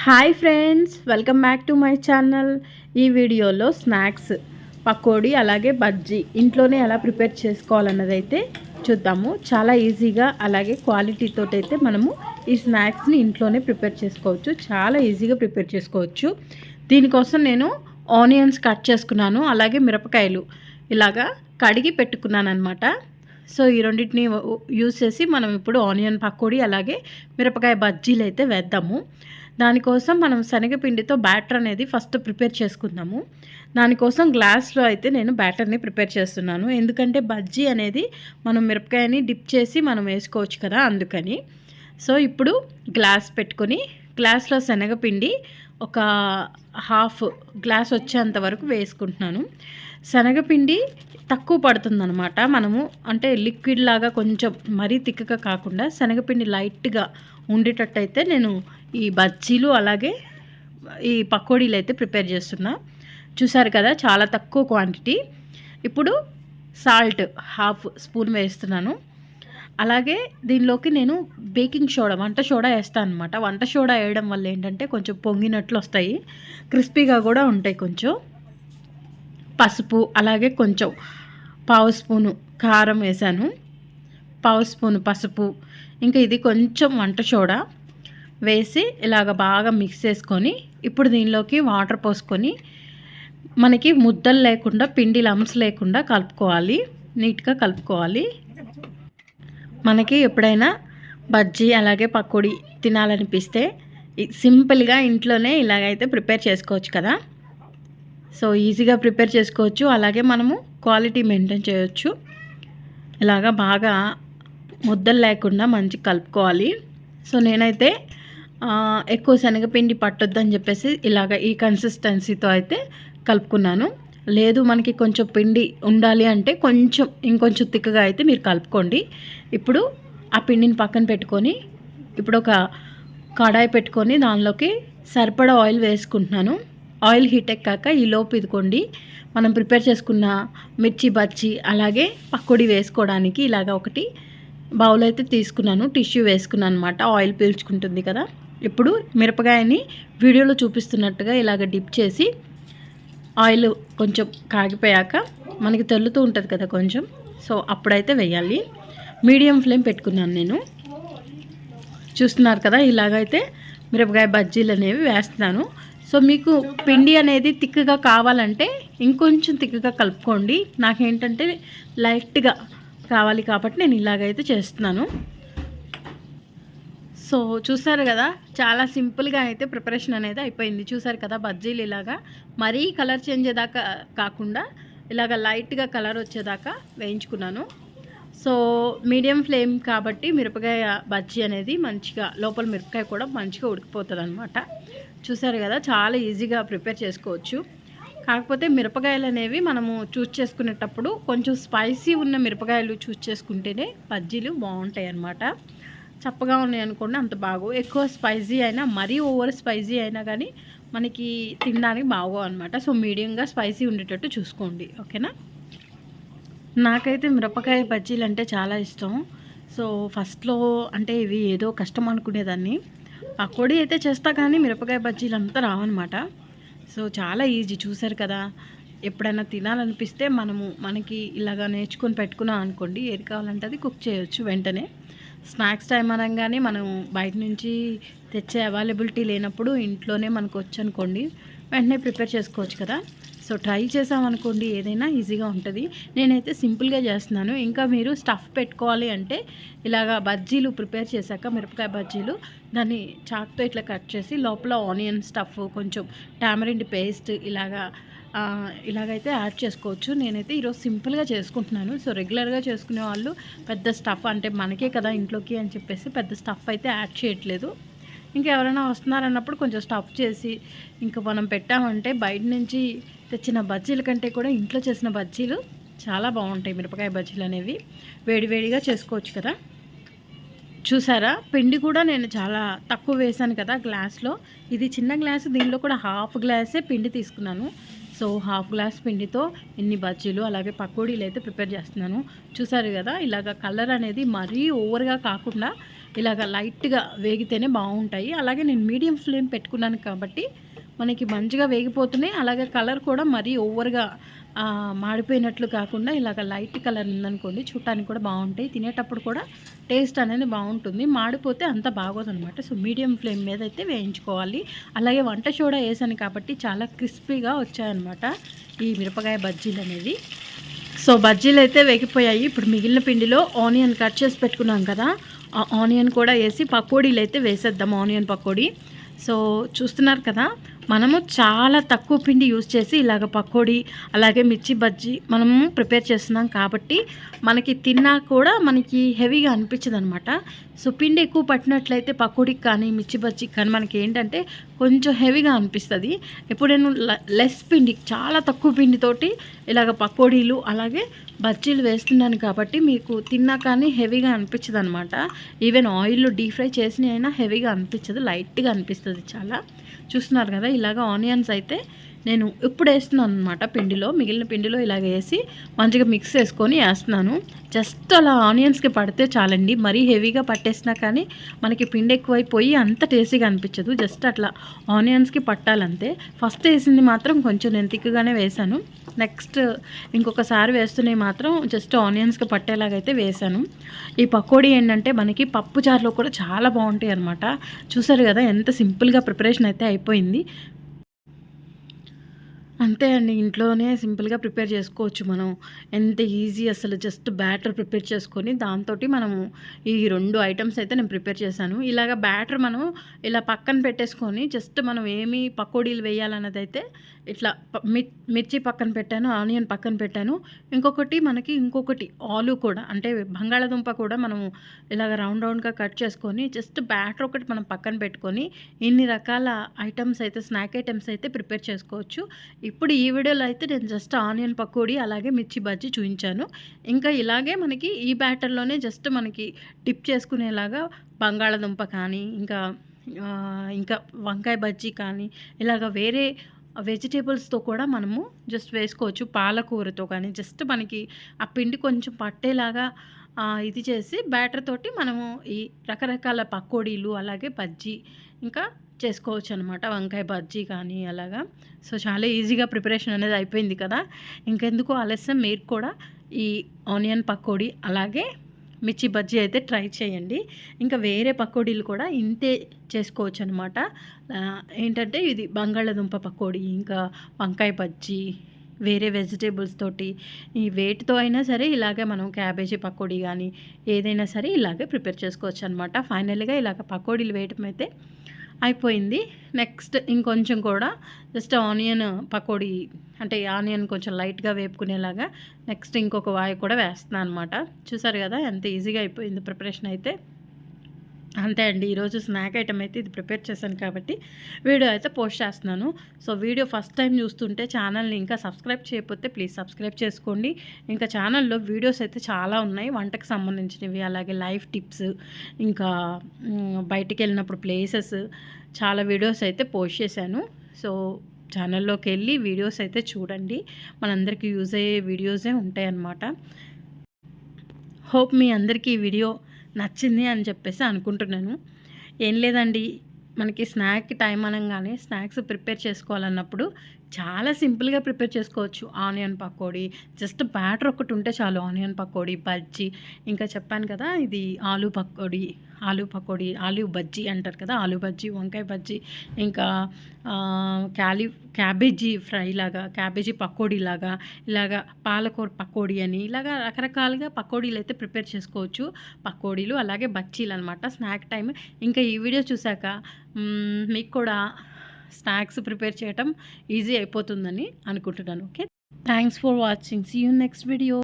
Hi friends welcome back to my channel. ఈ వీడియోలో snacks pakodi అలాగే బజ్జీ ఇంట్లోనే ఎలా ప్రిపేర్ చేసుకోవాలన్నది అయితే చూద్దాము. చాలా ఈజీగా అలాగే క్వాలిటీతో అయితే మనము ఈ స్నాక్స్ని ఇంట్లోనే ప్రిపేర్ చేసుకోవచ్చు. చాలా ఈజీగా ప్రిపేర్ చేసుకోవచ్చు. దీనికోసం నేను ఆనియన్స్ కట్ చేసుకున్నాను అలాగే మిరపకాయలు ఇలాగా కడిగి పెట్టుకున్నాను అనమాట సో ఈ రెండింటిని యూస్ చేసి మనం ఇప్పుడు ఆనియన్ పకోడీ అలాగే మిరపకాయ బజ్జీలు అయితే వేద్దాము. దానికోసం మనం శనగపిండితో బ్యాటర్ అనేది ఫస్ట్ ప్రిపేర్ చేసుకుందాము. దానికోసం గ్లాస్లో అయితే నేను బ్యాటర్ని ప్రిపేర్ చేస్తున్నాను. ఎందుకంటే బజ్జీ అనేది మనం మిరపకాయని డిప్ చేసి మనం వేసుకోవచ్చు కదా అందుకని. సో ఇప్పుడు గ్లాస్ పెట్టుకొని గ్లాస్లో శనగపిండి ఒక హాఫ్ గ్లాస్ వచ్చేంత వరకు వేసుకుంటున్నాను. శనగపిండి తక్కువ పడుతుందనమాట మనము అంటే లిక్విడ్ లాగా కొంచెం మరీ తిక్కగా కాకుండా శనగపిండి లైట్గా ఉండేటట్టు అయితే నేను ఈ బజ్జీలు అలాగే ఈ పకోడీలు అయితే ప్రిపేర్ చేస్తున్నా. చూసారు కదా చాలా తక్కువ క్వాంటిటీ. ఇప్పుడు సాల్ట్ హాఫ్ స్పూన్ వేస్తున్నాను. అలాగే దీనిలోకి నేను బేకింగ్ సోడా వంట సోడా వేస్తాను అనమాట వంట సోడా వేయడం వల్ల ఏంటంటే కొంచెం పొంగినట్లు వస్తాయి. క్రిస్పీగా కూడా ఉంటాయి కొంచెం. పసుపు అలాగే కొంచెం పావు స్పూను కారం వేసాను పావు స్పూను పసుపు. ఇంకా ఇది కొంచెం వంట సోడా. వేసి ఇలాగ బాగా మిక్స్ చేసుకొని ఇప్పుడు దీనిలోకి వాటర్ పోసుకొని మనకి ముద్దలు లేకుండా పిండి లమ్స్ లేకుండా కలుపుకోవాలి. నీట్గా కలుపుకోవాలి. మనకి ఎప్పుడైనా బజ్జీ అలాగే పకోడీ తినాలనిపిస్తే సింపుల్గా ఇంట్లోనే ఇలాగైతే ప్రిపేర్ చేసుకోవచ్చు కదా. సో ఈజీగా ప్రిపేర్ చేసుకోవచ్చు. అలాగే మనము క్వాలిటీ మెయింటైన్ చేయొచ్చు. ఇలాగా బాగా ముద్దలు లేకుండా మంచి కలుపుకోవాలి. సో నేనైతే ఎక్కువ శనగపిండి పట్టొద్దని చెప్పేసి ఇలాగ ఈ కన్సిస్టెన్సీతో అయితే కలుపుకున్నాను. లేదు మనకి కొంచెం పిండి ఉండాలి అంటే కొంచెం ఇంకొంచెం తిక్కగా అయితే మీరు కలుపుకోండి. ఇప్పుడు ఆ పిండిని పక్కన పెట్టుకొని ఇప్పుడు ఒక కడాయి పెట్టుకొని దానిలోకి సరిపడా ఆయిల్ వేసుకుంటున్నాను. ఆయిల్ హీట్ ఎక్కాక ఈ లోపు ఇదికోండి మనం ప్రిపేర్ చేసుకున్న మిర్చి బజ్జీ అలాగే పకోడీ వేసుకోవడానికి ఇలాగ ఒకటి బౌల్ అయితే తీసుకున్నాను. టిష్యూ వేసుకున్నాను అనమాట ఆయిల్ పీల్చుకుంటుంది కదా. ఇప్పుడు మిరపకాయని వీడియోలో చూపిస్తున్నట్టుగా ఇలాగ డిప్ చేసి ఆయిల్ కొంచెం కాగిపోయాక మనకి తెల్లుతూ ఉంటుంది కదా కొంచెం. సో అప్పుడైతే వేయాలి. మీడియం ఫ్లేమ్ పెట్టుకున్నాను నేను. చూస్తున్నారు కదా ఇలాగైతే మిరపకాయ బజ్జీలు అనేవి వేస్తున్నాను. సో మీకు పిండి అనేది తిక్కగా కావాలంటే ఇంకొంచెం తిక్కగా కలుపుకోండి. నాకేంటంటే లైట్గా కావాలి కాబట్టి నేను ఇలాగైతే చేస్తున్నాను. సో చూసారు కదా చాలా సింపుల్గా అయితే ప్రిపరేషన్ అనేది అయిపోయింది. చూసారు కదా బజ్జీలు ఇలాగా మరీ కలర్ చేంజ్ అయ్యేదాకా కాకుండా ఇలాగ లైట్గా కలర్ వచ్చేదాకా వేయించుకున్నాను. సో మీడియం ఫ్లేమ్ కాబట్టి మిరపకాయ బజ్జీ అనేది మంచిగా లోపల మిరపకాయ కూడా మంచిగా ఉడికిపోతుంది అనమాట చూసారు కదా చాలా ఈజీగా ప్రిపేర్ చేసుకోవచ్చు. కాకపోతే మిరపకాయలు అనేవి మనము చూస్ చేసుకునేటప్పుడు కొంచెం స్పైసీ ఉన్న మిరపకాయలు చూస్ చేసుకుంటేనే బజ్జీలు బాగుంటాయి అన్నమాట చప్పగా ఉన్నాయి అనుకోండి అంత బాగు ఎక్కువ స్పైసీ అయినా మరీ ఓవర్ స్పైసీ అయినా కానీ మనకి తినడానికి బాగో అనమాట సో మీడియంగా స్పైసీ ఉండేటట్టు చూసుకోండి. ఓకేనా నాకైతే మిరపకాయ బజ్జీలు అంటే చాలా ఇష్టం. సో ఫస్ట్లో అంటే ఇవి ఏదో కష్టం అనుకునేదాన్ని. పకోడీ అయితే చేస్తా కానీ మిరపకాయ బజ్జీలు అంతా రావన్నమాట. సో చాలా ఈజీ చూసారు కదా. ఎప్పుడైనా తినాలనిపిస్తే మనము మనకి ఇలాగా నేర్చుకొని పెట్టుకున్నాం అనుకోండి ఏది కావాలంటే అది కుక్ చేయొచ్చు వెంటనే. స్నాక్స్ టైం అనగానే మనం బయట నుంచి తెచ్చే అవైలబిలిటీ లేనప్పుడు ఇంట్లోనే మనకు వచ్చు అనుకోండి వెంటనే ప్రిపేర్ చేసుకోవచ్చు కదా. సో ట్రై చేసామనుకోండి ఏదైనా ఈజీగా ఉంటుంది. నేనైతే సింపుల్గా చేస్తున్నాను. ఇంకా మీరు స్టఫ్ పెట్టుకోవాలి అంటే ఇలాగా బజ్జీలు ప్రిపేర్ చేశాక మిరపకాయ బజ్జీలు దాన్ని చాక్తో ఇట్లా కట్ చేసి లోపల ఆనియన్ స్టఫ్ కొంచెం టామరిండ్ పేస్ట్ ఇలాగా ఇలాగైతే యాడ్ చేసుకోవచ్చు. నేనైతే ఈరోజు సింపుల్గా చేసుకుంటున్నాను. సో రెగ్యులర్గా చేసుకునే వాళ్ళు పెద్ద స్టఫ్ అంటే మనకే కదా ఇంట్లోకి అని చెప్పేసి పెద్ద స్టఫ్ అయితే యాడ్ చేయట్లేదు. ఇంకా ఎవరైనా వస్తున్నారన్నప్పుడు కొంచెం స్టఫ్ చేసి ఇంకా మనం పెట్టామంటే బయట నుంచి తెచ్చిన బజ్జీల కంటే కూడా ఇంట్లో చేసిన బజ్జీలు చాలా బాగుంటాయి. మిరపకాయ బజ్జీలు అనేవి వేడివేడిగా చేసుకోవచ్చు కదా. చూసారా? పిండి కూడా నేను చాలా తక్కువ వేశాను కదా గ్లాస్లో. ఇది చిన్న గ్లాసు దీనిలో కూడా హాఫ్ గ్లాసే పిండి తీసుకున్నాను. సో హాఫ్ గ్లాస్ పిండితో ఇన్ని బజ్జీలు అలాగే పకోడీలు అయితే ప్రిపేర్ చేస్తున్నాను. చూసారు కదా ఇలాగ కలర్ అనేది మరీ ఓవర్గా కాకుండా ఇలాగ లైట్గా వేగితేనే బాగుంటాయి. అలాగే నేను మీడియం ఫ్లేమ్ పెట్టుకున్నాను కాబట్టి మనకి మంచిగా వేగిపోతున్నాయి. అలాగే కలర్ కూడా మరీ ఓవర్గా మాడిపోయినట్లు కాకుండా ఇలాగ లైట్ కలర్ ఉందనుకోండి చూడటానికి కూడా బాగుంటాయి. తినేటప్పుడు కూడా టేస్ట్ అనేది బాగుంటుంది. మాడిపోతే అంత బాగోదనమాట. సో మీడియం ఫ్లేమ్ మీద అయితే వేయించుకోవాలి. అలాగే వంట సోడా వేసాను కాబట్టి చాలా క్రిస్పీగా వచ్చాయన్నమాట ఈ మిరపకాయ బజ్జీలు అనేది సో బజ్జీలు అయితే వేగిపోయాయి. ఇప్పుడు మిగిలిన పిండిలో ఆనియన్ కట్ చేసి పెట్టుకున్నాం కదా ఆ ఆనియన్ కూడా వేసి పకోడీలు అయితే వేసేద్దాం ఆనియన్ పకోడీ. సో చూస్తున్నారు కదా మనము చాలా తక్కువ పిండి యూజ్ చేసి ఇలాగ పకోడీ అలాగే మిర్చి బజ్జీ మనము ప్రిపేర్ చేస్తున్నాం కాబట్టి మనకి తిన్నా కూడా మనకి హెవీగా అనిపించదు అనమాట సో పిండి ఎక్కువ పట్టినట్లయితే పకోడీకి కానీ మిర్చి బజ్జీకి కానీ మనకి ఏంటంటే కొంచెం హెవీగా అనిపిస్తుంది. ఇప్పుడు నేను లెస్ పిండి చాలా తక్కువ పిండితోటి ఇలాగ పకోడీలు అలాగే బజ్జీలు వేస్తున్నాను కాబట్టి మీకు తిన్నా కానీ హెవీగా అనిపించదు అనమాట ఈవెన్ ఆయిల్లో డీప్ ఫ్రై చేసిన అయినా హెవీగా అనిపించదు లైట్గా అనిపిస్తుంది చాలా. చూస్తున్నారు కదా ఇలాగ ఆనియన్స్ అయితే నేను ఇప్పుడు వేస్తున్నాను అనమాట పిండిలో మిగిలిన పిండిలో ఇలాగ వేసి మంచిగా మిక్స్ చేసుకొని వేస్తున్నాను. జస్ట్ అలా ఆనియన్స్కి పడితే చాలండి. మరీ హెవీగా పట్టేసినా కానీ మనకి పిండి ఎక్కువైపోయి అంత టేస్టీగా అనిపించదు. జస్ట్ అట్లా ఆనియన్స్కి పట్టాలంతే. ఫస్ట్ వేసింది మాత్రం కొంచెం నేను తిక్కుగానే వేశాను. నెక్స్ట్ ఇంకొకసారి వేస్తున్నాయి మాత్రం జస్ట్ ఆనియన్స్కి పట్టేలాగైతే వేశాను. ఈ పకోడీ ఏంటంటే మనకి పప్పు చారులో కూడా చాలా బాగుంటాయి అనమాట చూసారు కదా ఎంత సింపుల్గా ప్రిపరేషన్ అయితే అయిపోయింది. అంతే అండి. ఇంట్లోనే సింపుల్గా ప్రిపేర్ చేసుకోవచ్చు మనం. ఎంత ఈజీ అసలు జస్ట్ బ్యాటర్ ప్రిపేర్ చేసుకొని దాంతో మనము ఈ రెండు ఐటమ్స్ అయితే నేను ప్రిపేర్ చేశాను. ఇలాగ బ్యాటర్ మనం ఇలా పక్కన పెట్టేసుకొని జస్ట్ మనం ఏమి పకోడీలు వేయాలన్నది అయితే ఇట్లా మిర్చి పక్కన పెట్టాను ఆనియన్ పక్కన పెట్టాను. ఇంకొకటి మనకి ఇంకొకటి ఆలు కూడా అంటే బంగాళాదుంప కూడా మనము ఇలాగ రౌండ్ రౌండ్గా కట్ చేసుకొని జస్ట్ బ్యాటర్ ఒకటి మనం పక్కన పెట్టుకొని ఇన్ని రకాల ఐటమ్స్ అయితే స్నాక్ ఐటమ్స్ అయితే ప్రిపేర్ చేసుకోవచ్చు. ఇప్పుడు ఈ వీడియోలో అయితే నేను జస్ట్ ఆనియన్ పకోడీ అలాగే మిర్చి బజ్జీ చూపించాను ఇంకా ఇలాగే మనకి ఈ బ్యాటర్లోనే జస్ట్ మనకి డిప్ చేసుకునేలాగా బంగాళదుంప కానీ ఇంకా ఇంకా వంకాయ బజ్జీ కానీ ఇలాగ వేరే వెజిటేబుల్స్తో కూడా మనము జస్ట్ వేసుకోవచ్చు. పాలకూరతో కానీ జస్ట్ మనకి ఆ పిండి కొంచెం పట్టేలాగా ఇది చేసి బ్యాటర్ తోటి మనము ఈ రకరకాల పకోడీలు అలాగే బజ్జీ ఇంకా చేసుకోవచ్చు అనమాట వంకాయ బజ్జీ కానీ అలాగా. సో చాలా ఈజీగా ప్రిపరేషన్ అనేది అయిపోయింది కదా. ఇంకెందుకు ఆలస్యం? మీరు కూడా ఈ ఆనియన్ పకోడీ అలాగే మిర్చి బజ్జీ అయితే ట్రై చేయండి. ఇంకా వేరే పకోడీలు కూడా ఇంతే చేసుకోవచ్చు అనమాట ఏంటంటే ఇది బంగాళదుంప పకోడీ ఇంకా వంకాయ బజ్జీ వేరే వెజిటేబుల్స్ తోటి ఈ వేటితో అయినా సరే ఇలాగే మనం క్యాబేజీ పకోడీ కానీ ఏదైనా సరే ఇలాగే ప్రిపేర్ చేసుకోవచ్చు అనమాట ఫైనల్గా ఇలాగ పకోడీలు వేయటం అయితే అయిపోయింది. నెక్స్ట్ ఇంకొంచెం కూడా జస్ట్ ఆనియన్ పకోడీ అంటే ఆనియన్ కొంచెం లైట్గా వేపుకునేలాగా నెక్స్ట్ ఇంకొక వాయి కూడా వేస్తున్నాను అనమాట చూసారు కదా ఎంత ఈజీగా అయిపోయింది ప్రిపరేషన్ అయితే. అంతే అండి. ఈరోజు స్నాక్ ఐటమ్ అయితే ఇది ప్రిపేర్ చేశాను కాబట్టి వీడియో అయితే పోస్ట్ చేస్తున్నాను. సో వీడియో ఫస్ట్ టైం చూస్తుంటే ఛానల్ని ఇంకా సబ్స్క్రైబ్ చేయకపోతే ప్లీజ్ సబ్స్క్రైబ్ చేసుకోండి. ఇంకా ఛానల్లో వీడియోస్ అయితే చాలా ఉన్నాయి. వంటకు సంబంధించినవి అలాగే లైఫ్ టిప్స్ ఇంకా బయటికి వెళ్ళినప్పుడు ప్లేసెస్ చాలా వీడియోస్ అయితే పోస్ట్ చేశాను. సో ఛానల్లోకి వెళ్ళి వీడియోస్ అయితే చూడండి. మనందరికీ యూజ్ అయ్యే వీడియోసే ఉంటాయన్నమాట. హోప్ మీ అందరికీ ఈ వీడియో నచ్చింది అని చెప్పేసి అనుకుంటున్నాను. ఏం లేదండి మనకి స్నాక్ టైం అనగానే స్నాక్స్ ప్రిపేర్ చేసుకోవాలన్నప్పుడు చాలా సింపుల్గా ప్రిపేర్ చేసుకోవచ్చు. ఆనియన్ పకోడీ జస్ట్ బ్యాటర్ ఒకటి ఉంటే చాలు. ఆనియన్ పకోడీ బజ్జీ ఇంకా చెప్పాను కదా ఇది ఆలు పకోడీ. ఆలు పకోడీ ఆలు బజ్జీ అంటారు కదా ఆలు బజ్జీ వంకాయ బజ్జీ ఇంకా ఆ, క్యాలీ క్యాబేజీ ఫ్రై లాగా క్యాబేజీ పకోడీ లాగా ఇలాగా పాలకూర పకోడీ అని ఇలాగా రకరకాలుగా పకోడీలు అయితే ప్రిపేర్ చేసుకోవచ్చు. పకోడీలు అలాగే బజ్జీలు అనమాట స్నాక్ టైం ఇంకా ఈ వీడియో చూశాక మీకు కూడా స్నాక్స్ ప్రిపేర్ చేయటం ఈజీ అయిపోతుందని అనుకుంటున్నాను. Okay? Thanks for watching. See you next video